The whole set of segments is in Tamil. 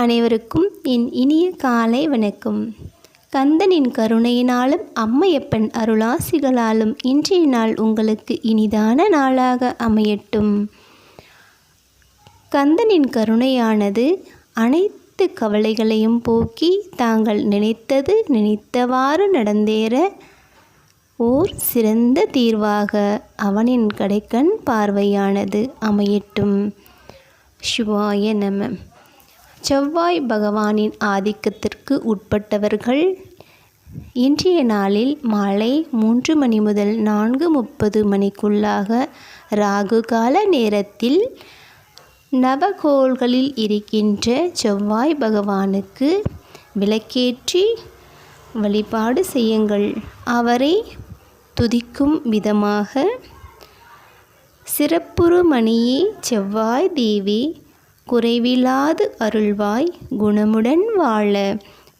அனைவருக்கும் என் இனிய காலை வணக்கம். கந்தனின் கருணையினாலும் அம்மையப்பன் அருளாசிகளாலும் இன்றைய நாள் உங்களுக்கு இனிதான நாளாக அமையட்டும். கந்தனின் கருணையானது அனைத்து கவலைகளையும் போக்கி தாங்கள் நினைத்தது நினைத்தவாறு நடந்தேற ஓர் சிறந்த தீர்வாக அவனின் கடைக்கண் பார்வையானது அமையட்டும். சிவாய நம. செவ்வாய் பகவானின் ஆதிக்கத்திற்கு உட்பட்டவர்கள் இன்றைய நாளில் மாலை மூன்று மணி முதல் நான்கு முப்பது மணிக்குள்ளாக ராகு கால நேரத்தில் நவகோள்களில் இருக்கின்ற செவ்வாய் பகவானுக்கு விளக்கேற்றி வழிபாடு செய்யுங்கள். அவரை துதிக்கும் விதமாக சிறப்புறு மணியே செவ்வாய் தேவி குறைவில்லாது அருள்வாய் குணமுடன் வாழ.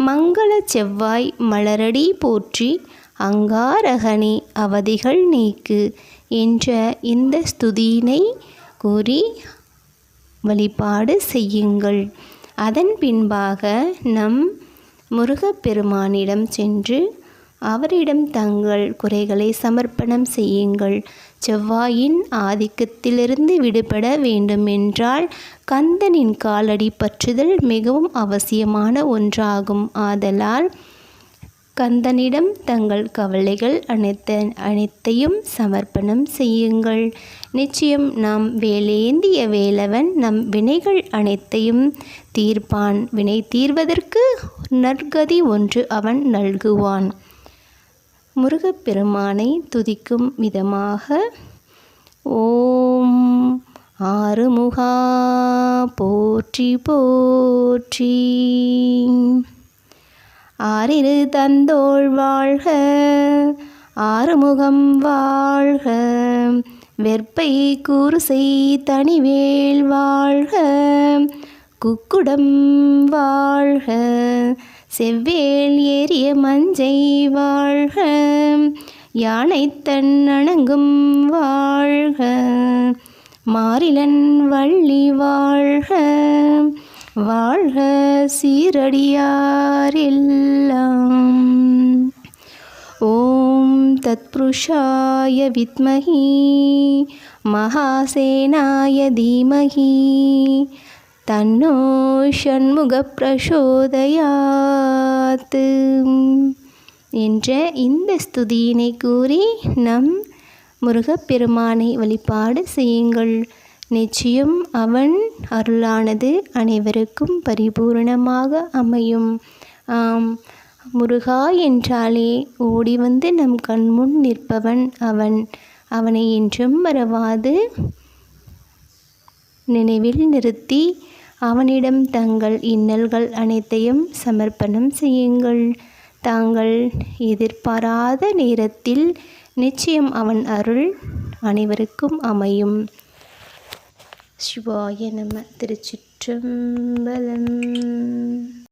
மங்கள செவ்வாய் மலரடி போற்றி அங்காரகனே அவதிகள் நீக்கு என்ற இந்த ஸ்துதியினை கூறி வழிபாடு செய்யுங்கள். அதன் பின்பாக நம் முருகப்பெருமானிடம் சென்று அவரிடம் தங்கள் குறைகளை சமர்ப்பணம் செய்யுங்கள். செவ்வாயின் ஆதிக்கத்திலிருந்து விடுபட வேண்டுமென்றால் கந்தனின் காலடி பற்றுதல் மிகவும் அவசியமான ஒன்றாகும். ஆதலால் கந்தனிடம் தங்கள் கவலைகள் அனைத்த அனைத்தையும் சமர்ப்பணம் செய்யுங்கள். நிச்சயம் நாம் வேலேந்திய வேலவன் நம் வினைகள் அனைத்தையும் தீர்ப்பான். வினை தீர்வதற்கு நற்கதி ஒன்று அவன் நல்குவான். முருகப்பெருமானை துதிக்கும் விதமாக ஓம் ஆறுமுகா போற்றி போற்றி. ஆறிரு தந்தோள் வாழ்க ஆறுமுகம் வாழ்க வெற்பை கூறுசை தனிவேல் வாழ்க குக்குடம் வாழ்க செவ்வேல் ஏறிய மஞ்சை வாழ்க யானை தன்னணங்கும் வாழ்க மாறிலன் வள்ளி வாழ்க வாழ்க சீரடியாரெல்லாம். ஓம் தத்புருஷாய வித்மஹி மகாசேனாய தீமகி தன்னோ ஷண்முக பிரசோதையாத்து என்ற இந்த ஸ்துதியினை கூறி நம் முருகப்பெருமானை வழிபாடு செய்யுங்கள். நிச்சயம் அவன் அருளானது அனைவருக்கும் பரிபூரணமாக அமையும். ஆம் முருகா என்றாலே ஓடி வந்து நம் கண்முன் நிற்பவன் அவன். அவனை என்றும் மறவாது. நினைவில் நிறுத்தி அவனிடம் தங்கள் இன்னல்கள் அனைத்தையும் சமர்ப்பணம் செய்யுங்கள். தாங்கள் எதிர்பாராத நேரத்தில் நிச்சயம் அவன் அருள் அனைவருக்கும் அமையும். சிவாய நம திருச்சிற்றம்பலம்.